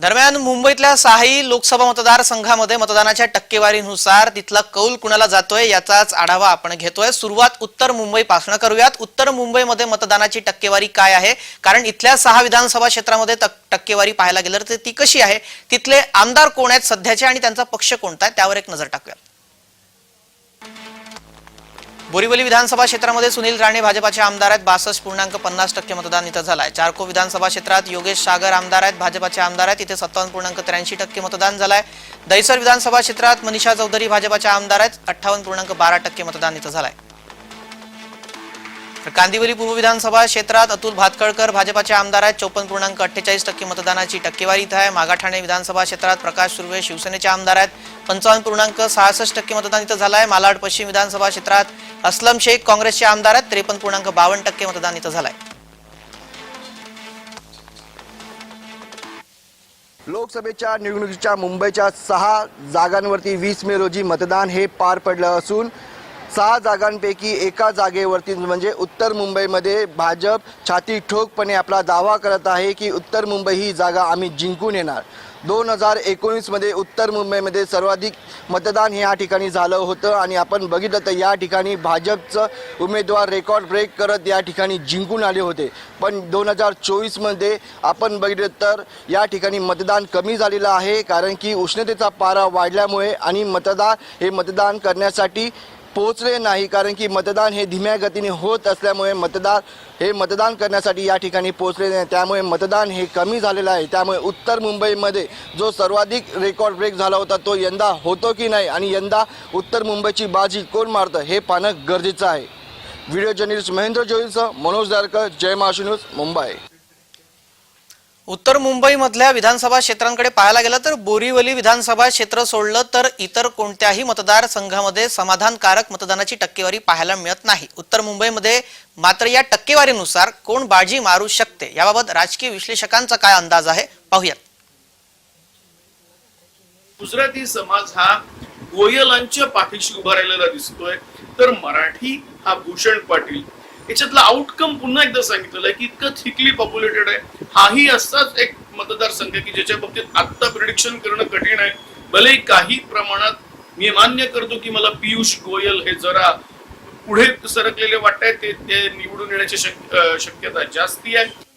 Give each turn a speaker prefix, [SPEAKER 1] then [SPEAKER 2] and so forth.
[SPEAKER 1] दरम्यान मुंबईतल्या सहाही लोकसभा मतदारसंघामध्ये मतदानाच्या टक्केवारीनुसार तिथला कौल कुणाला जातोय याचाच आढावा आपण घेतोय. सुरुवात उत्तर मुंबईपासून करूयात. उत्तर मुंबईमध्ये मतदानाची टक्केवारी काय आहे? कारण इथल्या सहा विधानसभा क्षेत्रामध्ये टक्केवारी पाहायला गेलं तर ती कशी आहे? तिथले आमदार कोण आहेत? सध्याचे आणि त्यांचा पक्ष कोणता आहे? त्यावर एक नजर टाकूयात. बोरीवली विधानसभा क्षेत्रामध्ये सुनील राणे भाजपाचे आमदार आहेत. बासष्ट पूर्णांक पन्नास टक्के मतदान इथं झालंय. चारको विधानसभा क्षेत्रात योगेश सागर आमदार आहेत भाजपाचे आमदार आहेत. इथे सत्तावन्न पूर्णांक त्र्याऐंशी टक्के मतदान झालंय. दहिसर विधानसभा क्षेत्रात मनीषा चौधरी भाजपाच्या आमदार आहेत. अठ्ठावन्न पूर्णांक बारा टक्के मतदान इथं झालंय. कांदिवली पूर्व विधानसभा क्षेत्रात अतुल भातखळकर भाजपाचे आमदार आहेत. चौपन्न पूर्णांक अठ्ठेचाळीस टक्के मतदानाची टक्केवारी इथं आहे. मागाठाणे विधानसभा क्षेत्रात प्रकाश सुर्वे शिवसेनेचे आमदार आहेत. पंचावन्न पूर्णांक सहासष्ट टक्के मतदान इथं झालं आहे. मालाड पश्चिम विधानसभा क्षेत्रात अस्लम शेख काँग्रेसचे आमदार आहेत. त्रेपन्न पूर्णांक बावन्न टक्के मतदान इथं झालं आहे.
[SPEAKER 2] लोकसभेच्या निवडणुकीच्या मुंबईच्या सहा जागांवरती वीस मे रोजी मतदान हे पार पडलं असून सहा जागांपैकी एका जागेवरती म्हणजे उत्तर मुंबईमध्ये भाजप छाती ठोकपणे आपला दावा करत आहे की उत्तर मुंबई ही जागा आम्ही जिंकून येणार. दोन हजार एकोणीसमध्ये उत्तर मुंबईमध्ये सर्वाधिक मतदान हे या ठिकाणी झालं होतं आणि आपण बघितलं तर या ठिकाणी भाजपचं उमेदवार रेकॉर्ड ब्रेक करत या ठिकाणी जिंकून आले होते. पण दोन हजार चोवीसमध्ये आपण बघितलं तर या ठिकाणी मतदान कमी झालेलं आहे कारण की उष्णतेचा पारा वाढल्यामुळे आणि मतदान हे मतदान करण्यासाठी पोहोचले नाही कारण की मतदान हे धीम्या गतीने होत असल्यामुळे मतदार हे मतदान करण्यासाठी या ठिकाणी पोहोचले नाही. त्यामुळे मतदान हे कमी झालेलं आहे. त्यामुळे उत्तर मुंबईमध्ये जो सर्वाधिक रेकॉर्ड ब्रेक झाला होता तो यंदा होतो की नाही? आणि यंदा उत्तर मुंबईची बाजी कोण मारतं हे पाहणं गरजेचं आहे. व्हिडिओ जर्नलिस्ट महेंद्र जोईलसह मनोज दारकर जय महाराष्ट्र न्यूज मुंबई.
[SPEAKER 1] उत्तर मुंबईमधल्या विधानसभा क्षेत्रांकडे पाहायला गेलं तर बोरीवली विधानसभा क्षेत्र सोडलं तर इतर कोणत्याही मतदारसंघामध्ये समाधानकारक मतदानाची टक्केवारी पाहायला मिळत नाही. उत्तर मुंबईमध्ये मात्र या टक्केवारीनुसार कोण बाजी मारू शकते? याबाबत राजकीय विश्लेषकांचा काय अंदाज आहे? पाहूयात.
[SPEAKER 3] गुजराती समाज हा गोयलांच्या पाठीशी उभा राहिलेला दिसतोय. तर मराठी हा भूषण पाटील याच्यातला आउटकम पुन्हा एकदा सांगितलेलं आहे की इतकं थिकली पॉप्युलेटेड आहे. हाही असाच एक मतदारसंघ की ज्याच्या बाबतीत आत्ता प्रिडिक्शन करणं कठीण आहे. भले काही प्रमाणात मी मान्य करतो की मला पियुष गोयल हे जरा पुढे सरकलेले वाटत ते ते निवडून येण्याची शक- शक्यता जास्ती आहे.